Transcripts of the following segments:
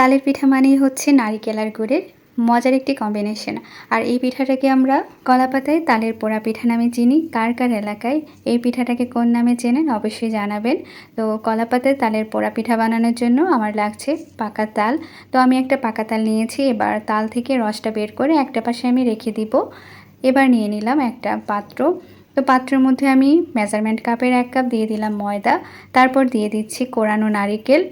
তালের পিঠা মানেই হচ্ছে নারিকেল আর গুড়ের মজার একটি কম্বিনেশন আর এই পিঠাটাকে আমরা কলাপাতায় তালের পোড়া পিঠা নামে চিনি। কার কার এলাকায় এই পিঠাটাকে কোন নামে চেনেন অবশ্যই জানাবেন। তো কলাপাতায় তালের পোড়া পিঠা বানানোর জন্য আমার লাগছে পাকা তাল। তো আমি একটা পাকা তাল নিয়েছি, এবার তাল থেকে রসটা বের করে একটা পাশে আমি রেখে দিব। এবার নিয়ে নিলাম একটা পাত্র। তো পাত্রের মধ্যে আমি মেজারমেন্ট কাপের এক কাপ দিয়ে দিলাম ময়দা। তারপর দিয়ে দিচ্ছি কোরানো নারিকেল,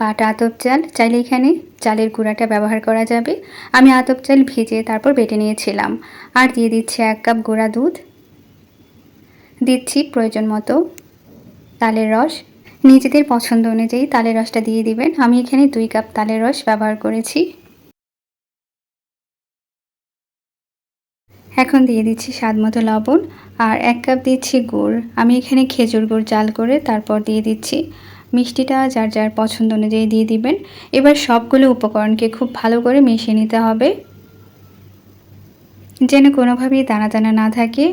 বাটা আতপ চাল। চাইলে এখানে চালের গুঁড়াটা ব্যবহার করা যাবে। আমি আতপ চাল ভিজে তারপর বেটে নিয়েছিলাম। আর দিয়ে দিচ্ছি এক কাপ গুঁড়া দুধ। দিচ্ছি প্রয়োজন মতো তালের রস। নিজেদের পছন্দ অনুযায়ী তালের রসটা দিয়ে দিবেন। আমি এখানে দুই কাপ তালের রস ব্যবহার করেছি। এখন দিয়ে দিচ্ছি স্বাদ মতো লবণ আর এক কাপ দিচ্ছি গুড়। আমি এখানে খেজুর গুড় জাল করে তারপর দিয়ে দিচ্ছি মিষ্টিটা যার যার পছন্দ অনুযায়ী দিয়ে দিবেন। এবার সবগুলো উপকরণকে খুব ভালো করে মিশিয়ে নিতে হবে। যেন কোনোভাবেই দানা দানা না থাকে।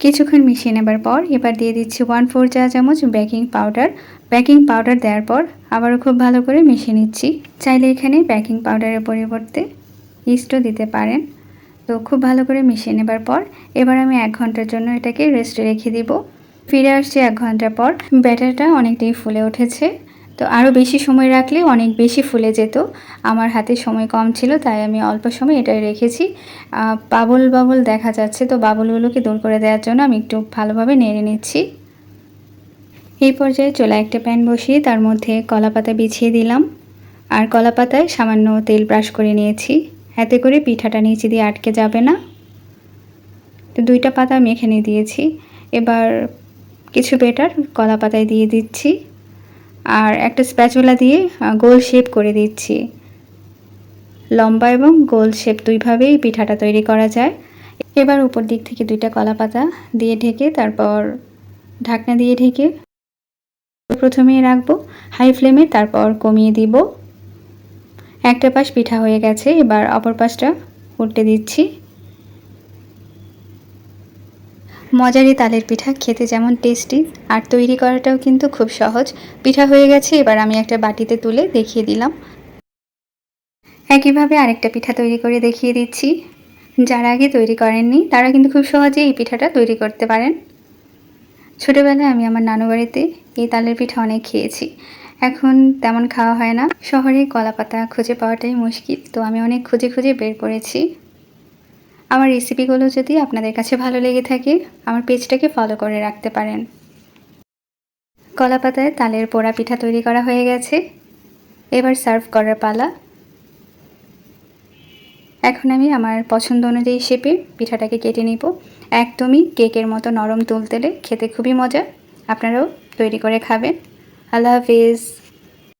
কিছুক্ষণ মিশিয়ে নেবার পর এবার দিয়ে দিচ্ছি ওয়ান ফোর চা চামচ বেকিং পাউডার বেকিং পাউডার দেওয়ার পর আবারও খুব ভালো করে মিশিয়ে নিচ্ছি। চাইলে এখানে বেকিং পাউডারের পরিবর্তে ইস্টও দিতে পারেন। তো খুব ভালো করে মিশিয়ে নেবার পর এবার আমি এক ঘণ্টার জন্য এটাকে রেস্টে রেখে দিব। ফিরে আসছি এক ঘণ্টা পর। ব্যাটারটা অনেকটাই ফুলে উঠেছে। তো আরও বেশি সময় রাখলে অনেক বেশি ফুলে যেত। আমার হাতে সময় কম ছিল, তাই আমি অল্প সময় এটা রেখেছি। বাবল বাবল দেখা যাচ্ছে, তো বাবলগুলোকে দূর করে দেওয়ার জন্য আমি একটু ভালোভাবে নেড়ে নিচ্ছি। এই পর্যায়ে চোলা একটা প্যান বসিয়ে তার মধ্যে কলা পাতা বিছিয়ে দিলাম। আর কলা পাতায় সামান্য তেল ব্রাশ করে নিয়েছি। এতে করে পিঠাটা নিচে দিয়ে আটকে যাবে না। তো দুইটা পাতা আমি এখানে দিয়েছি। এবার কিছু বেটার কলা পাতায় দিয়ে দিচ্ছি। আর একটা স্প্যাচুলা দিয়ে গোল শেপ করে দিচ্ছি। লম্বা এবং গোল শেপ দুইভাবেই পিঠাটা তৈরি করা যায়। এবার উপর দিক থেকে দুইটা কলা পাতা দিয়ে ঢেকে, তারপর ঢাকনা দিয়ে ঢেকে প্রথমে রাখব হাই ফ্লেমে তারপর কমিয়ে দিব। একটা পাশ পিঠা হয়ে গেছে, এবার অপর পাশটা উল্টে দিচ্ছি। মজারি তালের পিঠা, খেতে যেমন টেস্টি আর তৈরি করাটাও কিন্তু খুব সহজ। পিঠা হয়ে গেছে, এবার আমি একটা বাটিতে তুলে দেখিয়ে দিলাম। একইভাবে আরেকটা পিঠা তৈরি করে দেখিয়ে দিচ্ছি। যারা আগে তৈরি করেননি, তারা কিন্তু খুব সহজে এই পিঠাটা তৈরি করতে পারেন। ছোটোবেলায় আমি আমার নানু বাড়িতে এই তালের পিঠা অনেক খেয়েছি। এখন তেমন খাওয়া হয় না। শহরে কলাপাতা খুঁজে পাওয়াটাই মুশকিল। তো আমি অনেক খুঁজে খুঁজে বের করেছি। আমার রেসিপিগুলো যদি আপনাদের কাছে ভালো লেগে থাকে, আমার পেজটাকে ফলো করে রাখতে পারেন। কলা পাতায় তালের পোড়া পিঠা তৈরি করা হয়ে গেছে। এবার সার্ভ করার পালা। এখন আমি আমার পছন্দ অনুযায়ী শেপে পিঠাটাকে কেটে নিব। একদমই কেকের মতো নরম তুলতেলে খেতে খুবই মজা। আপনারাও তৈরি করে খাবেন। আল্লাহ হাফিজ।